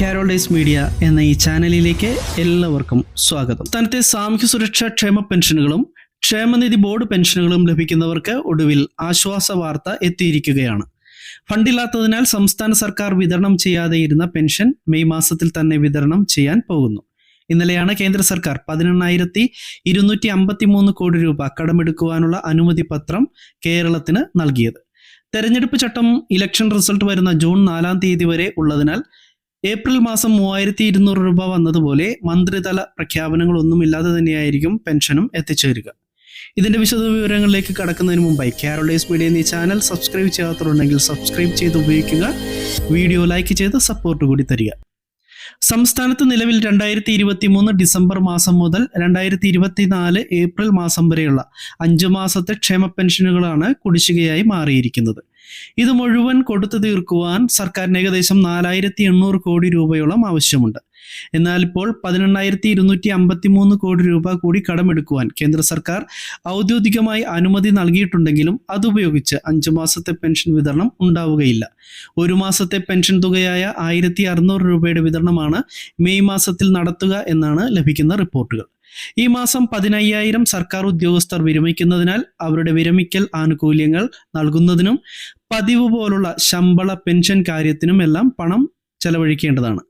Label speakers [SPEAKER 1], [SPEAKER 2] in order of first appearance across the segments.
[SPEAKER 1] കാരോളൈസ് media എന്ന ഈ ചാനലിലേക്ക് എല്ലാവർക്കും സ്വാഗതം. സംസ്ഥാനത്തെ സാമൂഹ്യ സുരക്ഷാ ക്ഷേമ പെൻഷനുകളും ക്ഷേമനിധി ബോർഡ് പെൻഷനുകളും ലഭിക്കുന്നവർക്ക് ഒടുവിൽ ആശ്വാസ വാർത്ത എത്തിയിരിക്കുകയാണ്. ഫണ്ടില്ലാത്തതിനാൽ സംസ്ഥാന സർക്കാർ വിതരണം ചെയ്യാതെ ഇരുന്ന പെൻഷൻ മെയ് മാസത്തിൽ തന്നെ വിതരണം ചെയ്യാൻ പോകുന്നു. ഇന്നലെയാണ് കേന്ദ്ര സർക്കാർ പതിനെണ്ണായിരത്തി ഇരുന്നൂറ്റി അമ്പത്തി മൂന്ന് കോടി രൂപ കടമെടുക്കുവാനുള്ള അനുമതി പത്രം കേരളത്തിന് നൽകിയത്. തെരഞ്ഞെടുപ്പ് ചട്ടം ഇലക്ഷൻ റിസൾട്ട് വരുന്ന ജൂൺ നാലാം തീയതി വരെ ഉള്ളതിനാൽ ഏപ്രിൽ മാസം മൂവായിരത്തി ഇരുന്നൂറ് രൂപ വന്നതുപോലെ മന്ത്രിതല പ്രഖ്യാപനങ്ങളൊന്നുമില്ലാതെ തന്നെയായിരിക്കും പെൻഷനും എത്തിച്ചേരുക. ഇതിന്റെ വിശദ വിവരങ്ങളിലേക്ക് കടക്കുന്നതിന് മുമ്പായി കാരോളൈസ് മീഡിയ എന്നീ ചാനൽ സബ്സ്ക്രൈബ് ചെയ്യാത്തവരുണ്ടെങ്കിൽ സബ്സ്ക്രൈബ് ചെയ്ത് ഉപയോഗിക്കുക വീഡിയോ ലൈക്ക് ചെയ്ത് സപ്പോർട്ട് കൂടി തരിക. സംസ്ഥാനത്ത് നിലവിൽ രണ്ടായിരത്തി ഇരുപത്തി മൂന്ന് ഡിസംബർ മാസം മുതൽ രണ്ടായിരത്തി ഇരുപത്തിനാല് ഏപ്രിൽ മാസം വരെയുള്ള അഞ്ചു മാസത്തെ ക്ഷേമ പെൻഷനുകളാണ് കുടിശ്ശികയായി മാറിയിരിക്കുന്നത്. ഇത് മുഴുവൻ കൊടുത്തു തീർക്കുവാൻ സർക്കാരിന് ഏകദേശം നാലായിരത്തി എണ്ണൂറ് കോടി രൂപയോളം ആവശ്യമുണ്ട്. എന്നാൽ ഇപ്പോൾ പതിനെണ്ണായിരത്തി ഇരുന്നൂറ്റി അമ്പത്തി മൂന്ന് കോടി രൂപ കൂടി കടമെടുക്കുവാൻ കേന്ദ്ര സർക്കാർ ഔദ്യോഗികമായി അനുമതി നൽകിയിട്ടുണ്ടെങ്കിലും അതുപയോഗിച്ച് അഞ്ചു മാസത്തെ പെൻഷൻ വിതരണം ഉണ്ടാവുകയില്ല. ഒരു മാസത്തെ പെൻഷൻ തുകയായ ആയിരത്തി അറുന്നൂറ് രൂപയുടെ വിതരണമാണ് മെയ് മാസത്തിൽ നടത്തുക എന്നാണ് ലഭിക്കുന്ന റിപ്പോർട്ടുകൾ. ഈ മാസം പതിനയ്യായിരം സർക്കാർ ഉദ്യോഗസ്ഥർ വിരമിക്കുന്നതിനാൽ അവരുടെ വിരമിക്കൽ ആനുകൂല്യങ്ങൾ നൽകുന്നതിനും പതിവ് പോലുള്ള ശമ്പള പെൻഷൻ കാര്യത്തിനും എല്ലാം പണം ചെലവഴിക്കേണ്ടതാണ്.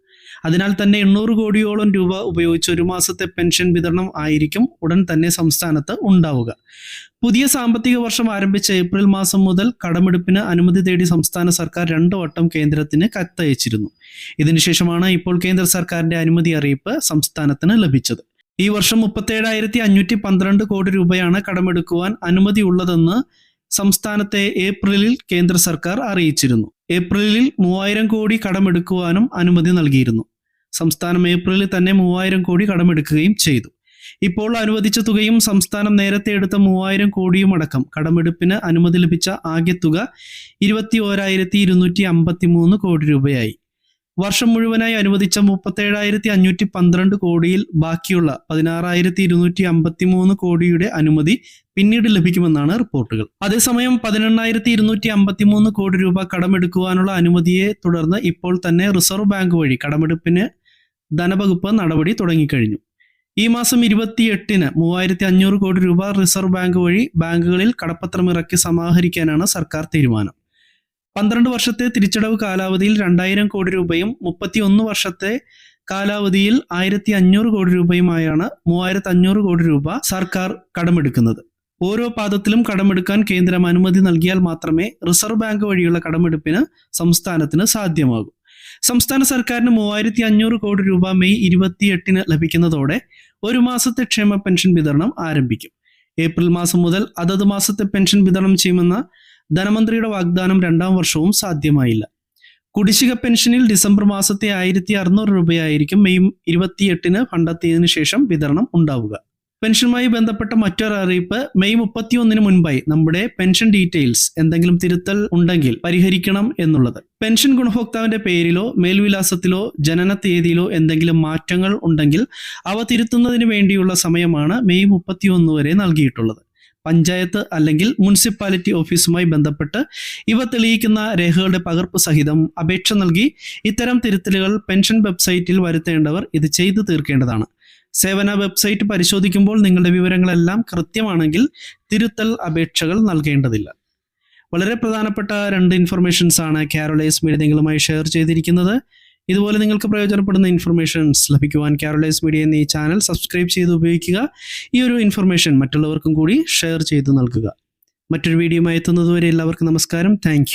[SPEAKER 1] അതിനാൽ തന്നെ എണ്ണൂറ് കോടിയോളം രൂപ ഉപയോഗിച്ച് ഒരു മാസത്തെ പെൻഷൻ വിതരണം ആയിരിക്കും ഉടൻ തന്നെ സംസ്ഥാനത്ത് ഉണ്ടാവുക. പുതിയ സാമ്പത്തിക വർഷം ആരംഭിച്ച ഏപ്രിൽ മാസം മുതൽ കടമെടുപ്പിന് അനുമതി തേടി സംസ്ഥാന സർക്കാർ രണ്ടു വട്ടം കേന്ദ്രത്തിന് കത്തയച്ചിരുന്നു. ഇതിനുശേഷമാണ് ഇപ്പോൾ കേന്ദ്ര സർക്കാരിന്റെ അനുമതി അറിയിപ്പ് സംസ്ഥാനത്തിന് ലഭിച്ചത്. ഈ വർഷം മുപ്പത്തേഴായിരത്തി അഞ്ഞൂറ്റി പന്ത്രണ്ട് കോടി രൂപയാണ് കടമെടുക്കുവാൻ അനുമതിയുള്ളതെന്ന് സംസ്ഥാനത്തെ ഏപ്രിലിൽ കേന്ദ്ര സർക്കാർ അറിയിച്ചിരുന്നു. ഏപ്രിലിൽ മൂവായിരം കോടി കടമെടുക്കുവാനും അനുമതി നൽകിയിരുന്നു. സംസ്ഥാനം ഏപ്രിലിൽ തന്നെ മൂവായിരം കോടി കടമെടുക്കുകയും ചെയ്തു. ഇപ്പോൾ അനുവദിച്ച തുകയും സംസ്ഥാനം നേരത്തെ എടുത്ത മൂവായിരം കോടിയും അടക്കം. കടമെടുപ്പിന് അനുമതി ലഭിച്ച ആകെ തുക ഇരുപത്തി ഓരായിരത്തി ഇരുന്നൂറ്റി അമ്പത്തി മൂന്ന് കോടി രൂപയായി. വർഷം മുഴുവനായി അനുവദിച്ച മുപ്പത്തേഴായിരത്തി അഞ്ഞൂറ്റി പന്ത്രണ്ട് കോടിയിൽ ബാക്കിയുള്ള പതിനാറായിരത്തി ഇരുന്നൂറ്റി അമ്പത്തി മൂന്ന് കോടിയുടെ അനുമതി പിന്നീട് ലഭിക്കുമെന്നാണ് റിപ്പോർട്ടുകൾ. അതേസമയം പതിനെണ്ണായിരത്തി ഇരുന്നൂറ്റി അമ്പത്തി മൂന്ന് കോടി രൂപ കടമെടുക്കുവാനുള്ള അനുമതിയെ തുടർന്ന് ഇപ്പോൾ തന്നെ റിസർവ് ബാങ്ക് വഴി കടമെടുപ്പിന് ധനവകുപ്പ് നടപടി തുടങ്ങിക്കഴിഞ്ഞു. ഈ മാസം ഇരുപത്തിയെട്ടിന് മൂവായിരത്തി അഞ്ഞൂറ് കോടി രൂപ റിസർവ് ബാങ്ക് വഴി ബാങ്കുകളിൽ കടപ്പത്രം ഇറക്കി സമാഹരിക്കാനാണ് സർക്കാർ തീരുമാനം. പന്ത്രണ്ട് വർഷത്തെ തിരിച്ചടവ് കാലാവധിയിൽ രണ്ടായിരം കോടി രൂപയും മുപ്പത്തിയൊന്ന് വർഷത്തെ കാലാവധിയിൽ ആയിരത്തി അഞ്ഞൂറ് കോടി രൂപയുമായാണ് മൂവായിരത്തി അഞ്ഞൂറ് കോടി രൂപ സർക്കാർ കടമെടുക്കുന്നത്. ഓരോ പാദത്തിലും കടമെടുക്കാൻ കേന്ദ്രം അനുമതി നൽകിയാൽ മാത്രമേ റിസർവ് ബാങ്ക് വഴിയുള്ള കടമെടുപ്പിന് സംസ്ഥാനത്തിന് സാധ്യമാകൂ. സംസ്ഥാന സർക്കാരിന് മൂവായിരത്തി അഞ്ഞൂറ് കോടി രൂപ മെയ് ഇരുപത്തിയെട്ടിന് ലഭിക്കുന്നതോടെ ഒരു മാസത്തെ ക്ഷേമ പെൻഷൻ വിതരണം ആരംഭിക്കും. ഏപ്രിൽ മാസം മുതൽ അതത് മാസത്തെ പെൻഷൻ വിതരണം ചെയ്യുമെന്ന ധനമന്ത്രിയുടെ വാഗ്ദാനം രണ്ടാം വർഷവും സാധ്യമായില്ല. കുടിശ്ശിക പെൻഷനിൽ ഡിസംബർ മാസത്തെ ആയിരത്തി അറുന്നൂറ് രൂപയായിരിക്കും മെയ് ഇരുപത്തിയെട്ടിന് കണ്ടെത്തിയതിനു ശേഷം വിതരണം ഉണ്ടാവുക. പെൻഷനുമായി ബന്ധപ്പെട്ട മറ്റൊരു അറിയിപ്പ്. മെയ് മുപ്പത്തിയൊന്നിന് മുൻപായി നമ്മുടെ പെൻഷൻ ഡീറ്റെയിൽസ് എന്തെങ്കിലും തിരുത്തൽ ഉണ്ടെങ്കിൽ പരിഹരിക്കണം എന്നുള്ളത്. പെൻഷൻ ഗുണഭോക്താവിന്റെ പേരിലോ മേൽവിലാസത്തിലോ ജനന തീയതിയിലോ എന്തെങ്കിലും മാറ്റങ്ങൾ ഉണ്ടെങ്കിൽ അവ തിരുത്തുന്നതിന് വേണ്ടിയുള്ള സമയമാണ് മെയ് മുപ്പത്തിയൊന്ന് വരെ നൽകിയിട്ടുള്ളത്. പഞ്ചായത്ത് അല്ലെങ്കിൽ മുനിസിപ്പാലിറ്റി ഓഫീസുമായി ബന്ധപ്പെട്ട് ഇവ തെളിയിക്കുന്ന രേഖകളുടെ പകർപ്പ് സഹിതം അപേക്ഷ നൽകി ഇത്തരം തിരുത്തലുകൾ പെൻഷൻ വെബ്സൈറ്റിൽ വരുത്തേണ്ടവർ ഇത് ചെയ്തു തീർക്കേണ്ടതാണ്. സേവന വെബ്സൈറ്റ് പരിശോധിക്കുമ്പോൾ നിങ്ങളുടെ വിവരങ്ങളെല്ലാം കൃത്യമാണെങ്കിൽ തിരുത്തൽ അപേക്ഷകൾ നൽകേണ്ടതില്ല. വളരെ പ്രധാനപ്പെട്ട രണ്ട് ഇൻഫർമേഷൻസ് ആണ് കാരോളൈസ് മീഡിയ നിങ്ങളുമായി ഷെയർ ചെയ്തിരിക്കുന്നത്. ഇതുപോലെ നിങ്ങൾക്ക് പ്രയോജനപ്പെടുന്ന ഇൻഫർമേഷൻസ് ലഭിക്കുവാൻ കാരോളൈസ് മീഡിയ എന്നീ ചാനൽ സബ്സ്ക്രൈബ് ചെയ്ത് ഉപയോഗിക്കുക. ഈ ഒരു ഇൻഫർമേഷൻ മറ്റുള്ളവർക്കും കൂടി ഷെയർ ചെയ്ത് നൽകുക. മറ്റൊരു വീഡിയോയുമായി എത്തുന്നതുവരെ എല്ലാവർക്കും നമസ്കാരം. താങ്ക്